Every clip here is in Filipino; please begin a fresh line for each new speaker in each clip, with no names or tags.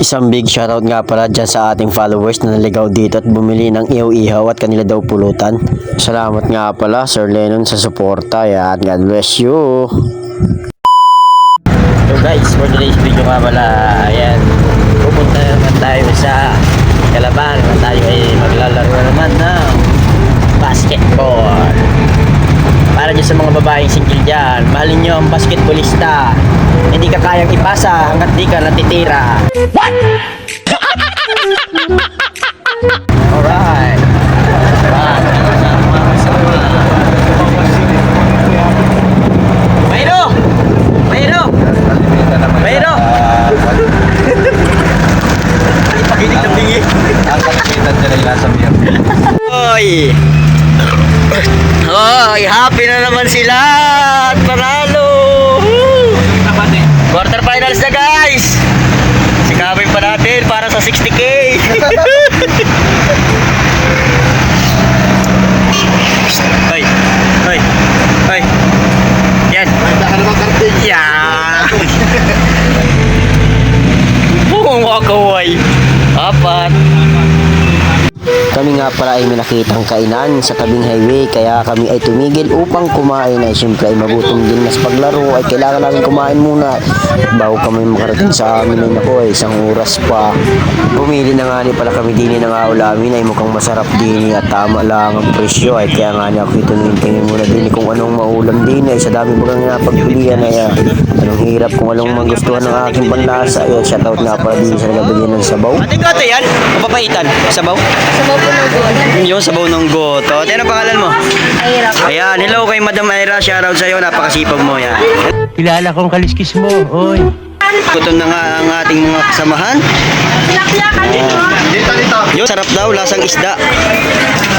Isang big shoutout nga pala dyan sa ating followers na naligaw dito at bumili ng ihaw-ihaw at kanila daw pulutan. Salamat nga pala Sir Lennon sa suporta. Yan, God bless you. So guys, for today's video nga pala, ayan, pupunta naman tayo sa Kalaban at tayo ay maglalaro na naman ng basketball. Para dyan sa mga dyan, mahalin nyo ang basketballista. Hindi ka kayang ipasa hanggat di ka natitira. What? Alright. Mayro! Mayro! Mayro! Pakinig ng bingi.
Ang nila yung nasa beer.
Oy! Oy, happy na naman sila! At panalo! Finals na guys! Sikapin pa natin para sa 60k! Hoy! Hoy! Hoy! Yan! Yeah! Buong wakaway! Apat! Kami nga pala ay may nakitang kainan sa tabing highway kaya kami ay tumigil upang kumain ay siyempre ay magutom din na sa paglaro ay kailangan namin kumain muna bago kami makarating sa amin ay naku ay isang oras pa pumili na nga ni pala kami din ng ulamin ay mukhang masarap din at tama lang ang presyo ay kaya nga niya ako tumingin muna din kung anong maulam din ay sa dami mo lang napagpilian ay ah, anong hirap kung anong magustuhan ng aking panlasa ay shoutout nga pala din sa nagabigyan ng sabaw Ating goto yan? Mapapaitan? Sabaw?
Sabaw.
Yung sabaw ng goto. At ano pangalan mo?
Mahirap.
Ayan, hello kay Madam Ira. Shoutout sa'yo. Napakasipag mo yan.
Kilala kong kaliskis mo, oy.
Gutom na nga ang ating mga kasamahan.
Dito, dito.
Yung sarap daw, lasang isda.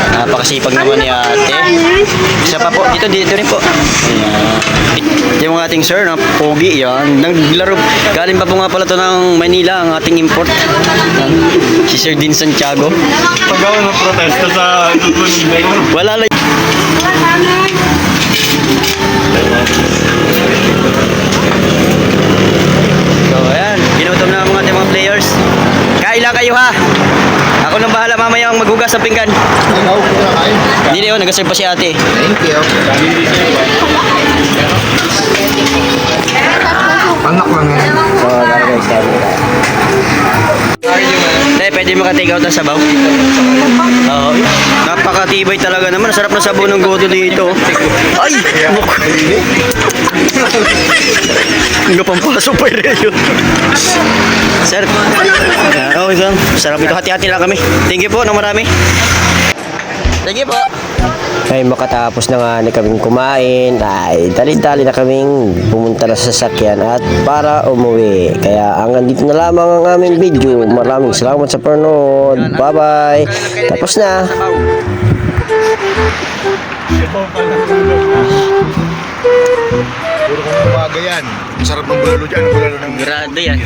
Napakasipag naman ni ate. Isa pa po, dito, dito rin po. Ayan. Yung ating sir, na pogi yan. Naglaro, galing pa po nga pala to ng Manila, ang ating import. Yan. Si Sir Dean Santiago.
Pagawa ng protesta sa
Wala lang. So, ayan. Ginutom na ang mga ating mga players. Kain lang kayo ha. Ako nang bahala mamaya ang maghugas sa pinggan. Hindi na yun, nag-serve pa si ate.
Thank you. Anak lang yan.
So, tara guys, pwede maka-take out ng sabaw. Oo. napakatibay talaga naman. Sarap na sabaw ng goto dito. Ay! Muk! Hindi pang pasok pa yun. Sir. Ah, Okay, sir. Sarap ito. Hati-hati lang kami. Thank you po ng marami. Thank you po. Ay makatapos na nga na kaming kumain ay dali-dali na kaming pumunta na sa sasakyan at para umuwi. Kaya hanggang dito na lamang ang aming video. Maraming salamat sa panood. Bye-bye. Tapos na.
Puro kong umaga yan. Masarap ng bulalo dyan. Bulalo ng
Grado yan.